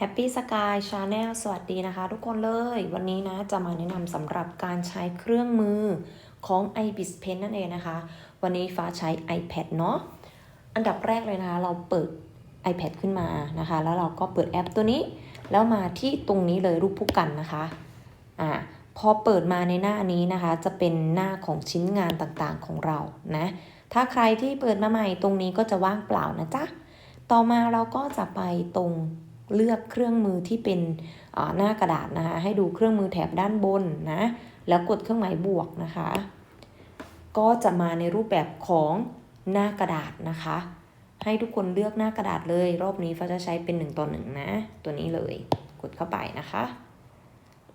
Happy Sky Channel สวัสดีนะคะ ทุกคนเลย วันนี้นะจะมาแนะนำสำหรับการใช้เครื่องมือของ IBIS Pen นั่นเองนะคะ วันนี้ฟ้าใช้ iPad เนาะอันดับแรกเลยนะคะ เราเปิด iPad ขึ้นมานะคะ แล้วเราก็เปิดแอปตัวนี้ แล้วมาที่ตรงนี้เลยรูปผู้กันนะคะอ่าพอเปิดมาในหน้านี้นะคะ จะเป็นหน้าของชิ้นงานต่างๆของเรานะถ้าใครที่เปิดมาใหม่ตรงนี้ก็จะว่างเปล่านะจ๊ะต่อมาเราก็จะไปตรง เลือกเครื่องมือที่เป็นหน้ากระดาษนะคะให้ดูเครื่องมือแถบด้านบนนะแล้วกดเครื่องหมายบวกนะคะ ก็จะมาในรูปแบบของหน้ากระดาษนะคะ ให้ทุกคนเลือกหน้ากระดาษเลย รอบนี้ฟ้าจะใช้เป็น1ต่อ1นะตัวนี้เลยกดเข้าไปนะคะ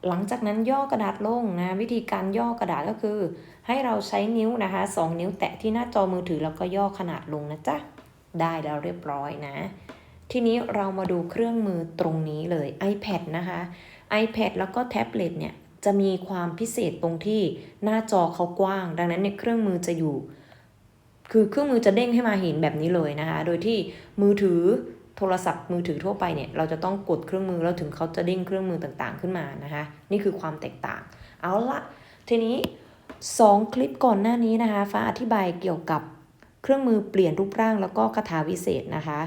หลังจากนั้นย่อกระดาษลงนะวิธีการย่อกระดาษก็คือ ให้เราใช้นิ้วนะคะสองนิ้วแตะที่หน้าจอมือถือแล้วก็ย่อขนาดลงนะจ๊ะได้แล้วเรียบร้อยนะ ทีนี้เรามาดูเครื่องมือตรงนี้เลย iPad นะคะ iPad แล้วก็แท็บเล็ตเนี่ยจะมีความพิเศษตรงที่หน้าจอเขากว้าง ดังนั้นเนี่ยเครื่องมือจะอยู่ คือเครื่องมือจะเด้งให้มาเห็นแบบนี้เลยนะคะ โดยที่มือถือโทรศัพท์มือถือทั่วไปเนี่ยเราจะต้องกดเครื่องมือแล้วถึงเขาจะเด้งเครื่องมือต่างๆขึ้นมานะคะ นี่คือความแตกต่าง เอาละทีนี้ 2 คลิปก่อนหน้านี้นะคะ ฟ้าอธิบายเกี่ยวกับเครื่องมือเปลี่ยนรูปร่างแล้วก็คาถาวิเศษนะคะ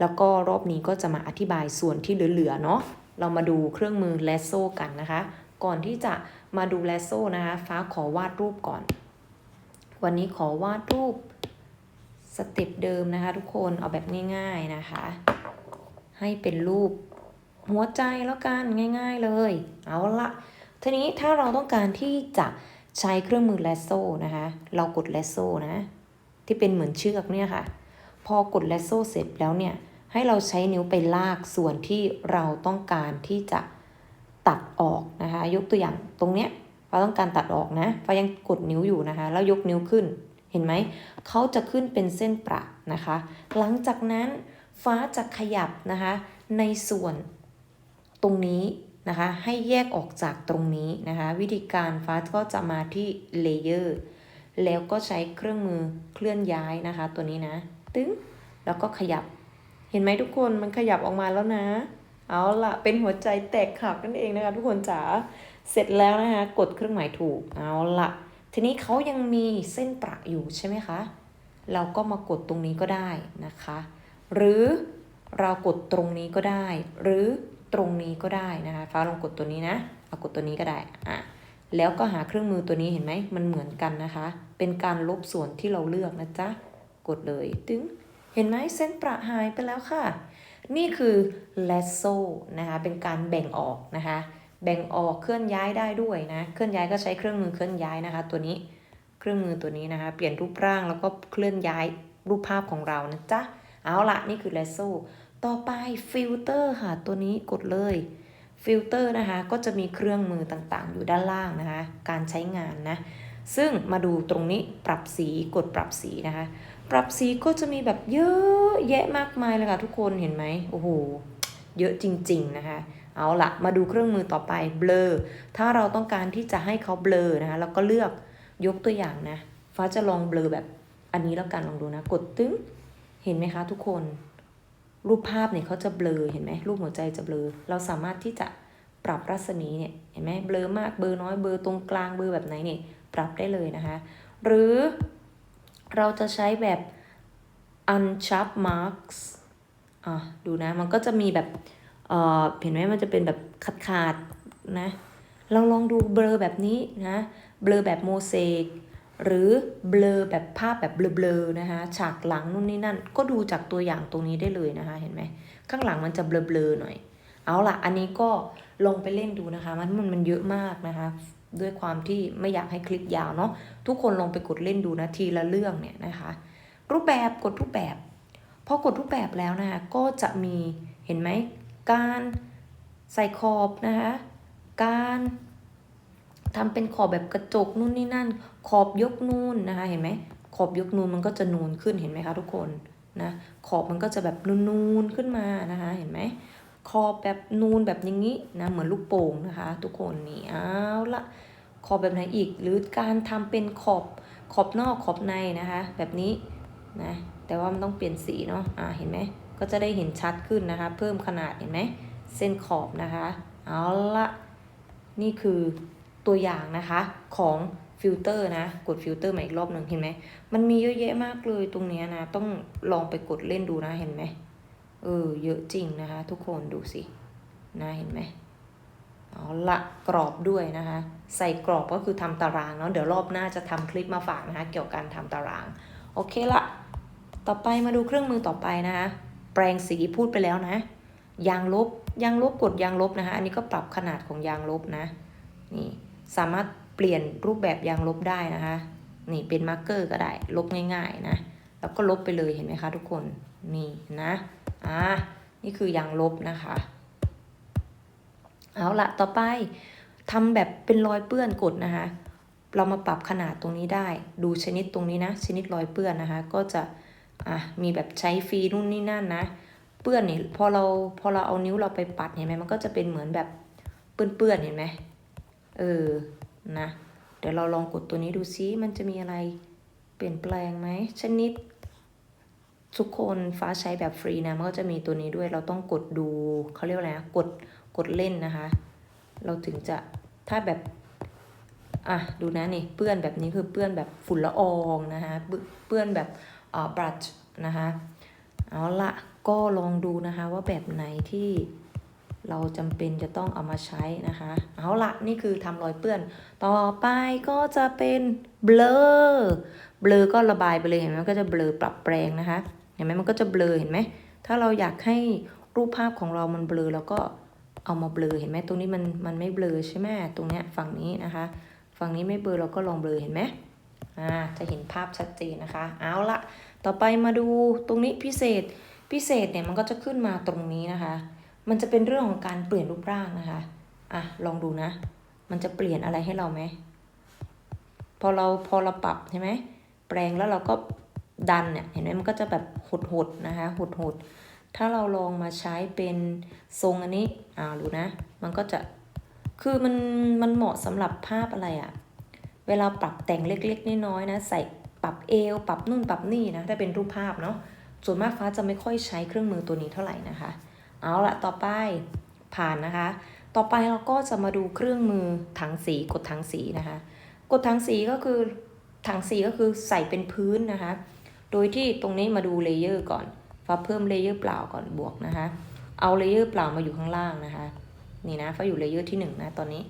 แล้วก็รอบนี้ก็จะมาอธิบายส่วนที่เหลือๆเนาะ เรามาดูเครื่องมือแลโซกันนะคะ ก่อนที่จะมาดูแลโซนะคะ ฟ้าขอวาดรูปก่อน วันนี้ขอวาดรูปสเต็ปเดิมนะคะ ทุกคน เอาแบบง่าย ๆนะคะ ให้เป็นรูปหัวใจแล้วกันง่าย ๆเลย เอาละทีนี้ถ้าเราต้องการที่จะใช้เครื่องมือแลโซนะคะ เรากดแลโซนะ ที่เป็นเหมือนเชือกเนี่ยค่ะ พอกดแลโซเสร็จแล้วเนี่ย ให้เราใช้นิ้วไปลากส่วนที่เราต้องการที่จะตัดออกนะคะ ยกตัวอย่างตรงเนี้ยเราต้องการตัดออกนะฟ้ายังกดนิ้วอยู่นะคะ แล้วยกนิ้วขึ้นเห็นไหมเขาจะขึ้นเป็นเส้นประนะคะ หลังจากนั้นฟ้าจะขยับนะคะในส่วนตรงนี้นะคะ ให้แยกออกจากตรงนี้นะคะ วิธีการฟ้าก็จะมาที่เลเยอร์แล้วก็ใช้เครื่องมือเคลื่อนย้ายนะคะ ตัวนี้นะ ตึ้งแล้วก็ขยับ เห็นไหมทุกคนมันขยับออกมาแล้วนะ เอาละเป็นหัวใจแตกหักนั่นเองนะคะทุกคนจ๋าเสร็จแล้วนะคะกดเครื่องหมายถูกเอาละทีนี้เขายังมีเส้นประอยู่ใช่ไหมคะเราก็มากดตรงนี้ก็ได้นะคะ หรือเรากดตรงนี้ก็ได้ หรือตรงนี้ก็ได้นะคะฟ้าลองกดตัวนี้นะเอากดตัวนี้ก็ได้อะแล้วก็หาเครื่องมือตัวนี้เห็นไหมมันเหมือนกันนะคะ เป็นการลบส่วนที่เราเลือกนะจ๊ะกดเลยตึง เห็นไหมเส้นประหายไปแล้วค่ะ นี่คือแลโซนะคะ เป็นการแบ่งออกนะคะ แบ่งออกเคลื่อนย้ายได้ด้วยนะ เคลื่อนย้ายก็ใช้เครื่องมือเคลื่อนย้ายนะคะ ตัวนี้ เครื่องมือตัวนี้นะคะ เปลี่ยนรูปร่างแล้วก็เคลื่อนย้ายรูปภาพของเรานะจ๊ะ เอาละนี่คือแลโซต่อไปฟิลเตอร์ค่ะ ตัวนี้กดเลยฟิลเตอร์นะคะ ก็จะมีเครื่องมือต่างๆ อยู่ด้านล่างนะคะ การใช้งานนะ ซึ่งมาดูตรงนี้ปรับสีกดปรับสีนะคะ ปรับสีก็จะมีแบบเยอะแยะมากมายเลยค่ะทุกคนเห็นไหมโอ้โหเยอะจริง ๆ นะคะ เอาละมาดูเครื่องมือต่อไปเบลอถ้าเราต้องการที่จะให้เขาเบลอนะคะเราก็เลือกยกตัวอย่างนะ ฟ้าจะลองเบลอแบบอันนี้แล้วกันลองดูนะ กดตึ้งเห็นไหมคะทุกคน รูปภาพเนี่ยเขาจะเบลอเห็นไหมรูปหัวใจจะเบลอเราสามารถที่จะปรับรัศมีเนี่ยเห็นไหมเบลอมากเบลอน้อยเบลอตรงกลางเบลอแบบไหนเนี่ยปรับได้เลยนะคะ หรือ เราจะใช้แบบ unsharp marks อะดูนะ มันก็จะมีแบบเอ่อเห็นไหมมันจะเป็นแบบขาดขาดนะเราลองดูเบลอแบบนี้นะ เบลอแบบโมเสกหรือเบลอแบบภาพแบบเบลอๆนะคะ ฉากหลังนู่นนี่นั่น ก็ดูจากตัวอย่างตรงนี้ได้เลยนะคะ เห็นไหม ข้างหลังมันจะเบลอๆหน่อย เอาล่ะ อันนี้ก็ลงไปเล่นดูนะคะ มันมันมันเยอะมากนะคะ ด้วยความที่ไม่อยากให้คลิปยาวเนาะทุกคนลองไปกดเล่นดูนะทีละเรื่องเนี่ยนะคะ รูปแบบกดรูปแบบพอกดรูปแบบแล้วนะคะก็จะมีเห็นไหมการใส่ขอบนะคะการทำเป็นขอบแบบกระจกนู่นนี่นั่น ขอบยกนูนนะคะเห็นไหมขอบยกนูนมันก็จะนูนขึ้นเห็นไหมคะทุกคนนะขอบมันก็จะแบบนูนๆขึ้นมานะคะเห็นไหม ขอบแบบนูนแบบอย่างนี้นะเหมือนลูกโป่งนะคะ ทุกคนนี่เอาละขอบแบบไหนอีก หรือการทำเป็นขอบขอบนอกขอบในนะคะ แบบนี้นะแต่ว่ามันต้องเปลี่ยนสีเนาะอ่าเห็นไหมก็จะได้เห็นชัดขึ้นนะคะ เพิ่มขนาดเห็นไหมเส้นขอบนะคะ เอาละนี่คือตัวอย่างนะคะของฟิลเตอร์นะ กดฟิลเตอร์มาอีกรอบหนึ่งเห็นไหมมันมีเยอะแยะมากเลยตรงนี้นะ ต้องลองไปกดเล่นดูนะเห็นไหม เออเยอะจริงนะคะ ทุกคนดูสินะเห็นไหมเอาละกรอบด้วยนะคะ ใส่กรอบก็คือทำตารางเนาะเดี๋ยวรอบหน้าจะทำคลิปมาฝากนะคะ เกี่ยวกับการทำตาราง โอเคละต่อไปมาดูเครื่องมือต่อไปนะคะ แปรงสีพูดไปแล้วนะ ยางลบยางลบกดยางลบนะคะ อันนี้ก็ปรับขนาดของยางลบนะนี่สามารถเปลี่ยนรูปแบบยางลบได้นะคะนี่เป็นมาร์กเกอร์ก็ได้ ลบง่ายๆนะ แล้วก็ลบไปเลยเห็นไหมคะทุกคนนี่นะ อ่านี่คือยางลบนะคะ เอาละต่อไปทำแบบเป็นรอยเปื้อนกดนะคะ เรามาปรับขนาดตรงนี้ได้ ดูชนิดตรงนี้นะ ชนิดรอยเปื้อนนะคะ ก็จะอะมีแบบใช้ฟรีนู่นนี่นั่นนะ เปื้อนนี่พอเราพอเราเอานิ้วเราไปปัดเห็นไหมมันก็จะเป็นเหมือนแบบเปื้อนๆเห็นไหมเออนะเดี๋ยวเราลองกดตัวนี้ดูซิมันจะมีอะไรเปลี่ยนแปลงไหมชนิด ทุกคนฟ้าใช้แบบฟรีนะมันก็จะมีตัวนี้ด้วยเราต้องกดดูเขาเรียกอะไรนะกดกดเล่นนะคะ เราถึงจะถ้าแบบอะดูนะนี่เปื้อนแบบนี้คือเปื้อนแบบฝุ่นละอองนะคะเปื้อนแบบอ่อบรัชนะคะเอาละก็ลองดูนะคะว่าแบบไหนที่เราจำเป็นจะต้องเอามาใช้นะคะ เอาละนี่คือทำรอยเปื้อน ต่อไปก็จะเป็นเบลอ เบลอก็ระบายไปเลยเห็นไหมก็จะเบลอปรับแปลงนะคะ ห็นไหมมันก็จะเบลอเห็นไหมถ้าเราอยากให้รูปภาพของเรามันเบลอเราก็เอามาเบลอเห็นไหมตรงนี้มันมันไม่เบลอใช่ไหมตรงเนี้ยฝั่งนี้นะคะ ฝั่งนี้ไม่เบลอเราก็ลองเบลอเห็นไหมอ่าจะเห็นภาพชัดเจนนะคะ เอาละต่อไปมาดูตรงนี้พิเศษพิเศษเนี่ยมันก็จะขึ้นมาตรงนี้นะคะ มันจะเป็นเรื่องของการเปลี่ยนรูปร่างนะคะอะลองดูนะ มันจะเปลี่ยนอะไรให้เราไหมพอเราพอเราปรับใช่ไหมแปลงแล้วเราก็ ดันเนี่ยเห็นไหมมันก็จะแบบหดๆนะคะหดๆถ้าเราลองมาใช้เป็นทรงอันนี้อ่าดูนะ มันก็จะคือมันมันเหมาะสำหรับภาพอะไรอะเวลาปรับแต่งเล็กๆน้อยๆนะใส่ปรับเอวปรับนู่นปรับนี่นะถ้าเป็นรูปภาพเนาะส่วนมากฟ้าจะไม่ค่อยใช้เครื่องมือตัวนี้เท่าไหร่นะคะ เอาละต่อไปผ่านนะคะ ต่อไปเราก็จะมาดูเครื่องมือถังสีกดถังสีนะคะ กดถังสีก็คือถังสีก็คือใส่เป็นพื้นนะคะ โดยที่ตรงนี้มาดูเลเยอร์ก่อนฟ้าเพิ่มเลเยอร์เปล่าก่อนบวกนะคะ เอาเลเยอร์เปล่ามาอยู่ข้างล่างนะคะ นี่นะฟ้าอยู่เลเยอร์ที่1นงนะตอนนี้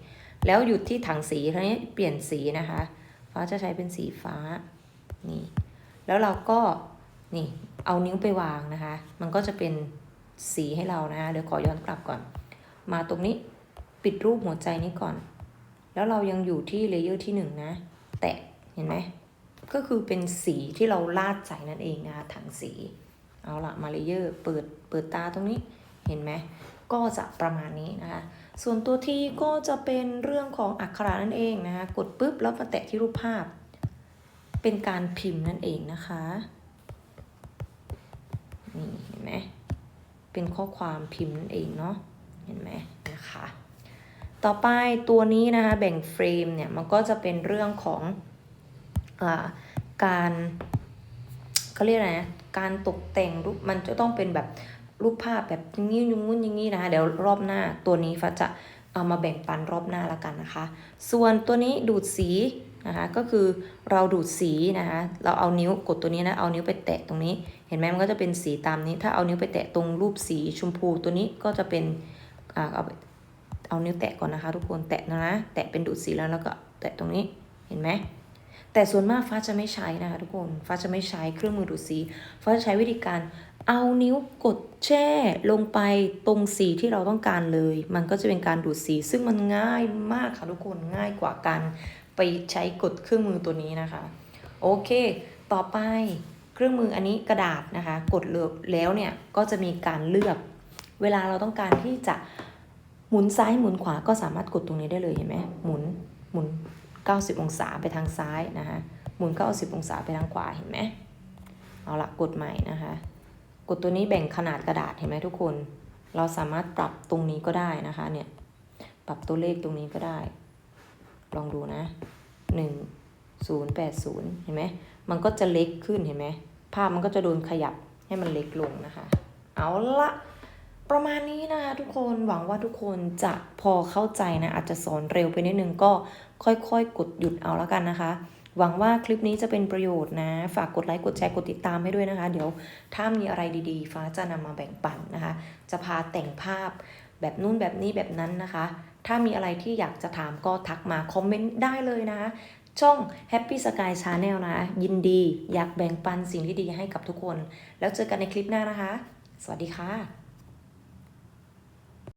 แล้วหยุดที่ถังสีคราวนี้เปลี่ยนสีนะคะ ฟ้าจะใช้เป็นสีฟ้า นี่ แล้วเราก็ นี่ เอานิ้วไปวางนะคะ มันก็จะเป็นสีให้เรานะคะ เดี๋ยวขอย้อนกลับก่อน มาตรงนี้ ปิดรูปหัวใจนี้ก่อน แล้วเรายังอยู่ที่เลเยอร์ที่หนึ่งนะ แตะ เห็นไหม ก็คือเป็นสีที่เราลาดใส่นั่นเองนะคะถังสี เอาละมาเลเยอร์เปิดเปิดตาตรงนี้เห็นไหมก็จะประมาณนี้นะคะ ส่วนตัวที่ก็จะเป็นเรื่องของอักขระนั่นเองนะคะกดปุ๊บแล้วมาแตะที่รูปภาพ เป็นการพิมพ์นั่นเองนะคะนี่เห็นไหมเป็นข้อความพิมพ์นั่นเองเนาะเห็นไหมนะคะ ต่อไปตัวนี้นะคะแบ่งเฟรมเนี่ยมันก็จะเป็นเรื่องของ การเขาเรียกอะไรนะการตกแต่งรูปมันจะต้องเป็นแบบรูปภาพแบบอย่างนี้อย่างงู้นอย่างนี้นะคะเดี๋ยวรอบหน้าตัวนี้ฟ้าจะเอามาแบ่งปันรอบหน้าละกันนะคะ ส่วนตัวนี้ดูดสีนะคะก็คือเราดูดสีนะคะเราเอานิ้วกดตัวนี้นะเอานิ้วไปแตะตรงนี้ เห็นไหมมันก็จะเป็นสีตามนี้ ถ้าเอานิ้วไปแตะตรงรูปสีชมพูตัวนี้ก็จะเป็นอ่าเอาเอานิ้วแตะก่อนนะคะ ทุกคนแตะนะนะแตะเป็นดูดสีแล้วแล้วก็แตะตรงนี้เห็นไหม แต่ส่วนมากฟ้าจะไม่ใช้นะคะทุกคน ฟ้าจะไม่ใช้เครื่องมือดูดสี ฟ้าจะใช้วิธีการเอานิ้วกดแช่ลงไปตรงสีที่เราต้องการเลย มันก็จะเป็นการดูดสี ซึ่งมันง่ายมากค่ะทุกคน ง่ายกว่าการไปใช้กดเครื่องมือตัวนี้นะคะ โอเค ต่อไปเครื่องมืออันนี้กระดาษนะคะ กดเลือกแล้วเนี่ยก็จะมีการเลือก เวลาเราต้องการที่จะหมุนซ้ายหมุนขวาก็สามารถกดตรงนี้ได้เลยเห็นไหมหมุนหมุน 90 องศาไปทางซ้ายนะคะหมุน 90 องศาไปทางขวาเห็นไหมเอาละกดใหม่นะคะกดตัวนี้แบ่งขนาดกระดาษเห็นไหมทุกคน เราสามารถปรับตรงนี้ก็ได้นะคะเนี่ยปรับตัวเลขตรงนี้ก็ได้ ลองดูนะ1 0 8 0เห็นไหมมันก็จะเล็กขึ้นเห็นไหมภาพมันก็จะโดนขยับให้มันเล็กลงนะคะ เอาละ ประมาณนี้นะคะทุกคนหวังว่าทุกคนจะพอเข้าใจนะอาจจะสอนเร็วไปนิดนึงก็ค่อยๆ กดหยุดเอาแล้วกันนะคะ หวังว่าคลิปนี้จะเป็นประโยชน์นะ ฝากกดไลค์กดแชร์กดติดตามให้ด้วยนะคะ เดี๋ยวถ้ามีอะไรดีๆ ฟ้าจะนำมาแบ่งปันนะคะ จะพาแต่งภาพแบบนู่นแบบนี้แบบนั้นนะคะ ถ้ามีอะไรที่อยากจะถามก็ทักมาคอมเมนต์ได้เลยนะคะช่อง Happy Sky Channel นะ ยินดีอยากแบ่งปันสิ่งที่ดีให้กับทุกคน แล้วเจอกันในคลิปหน้านะคะ สวัสดีค่ะ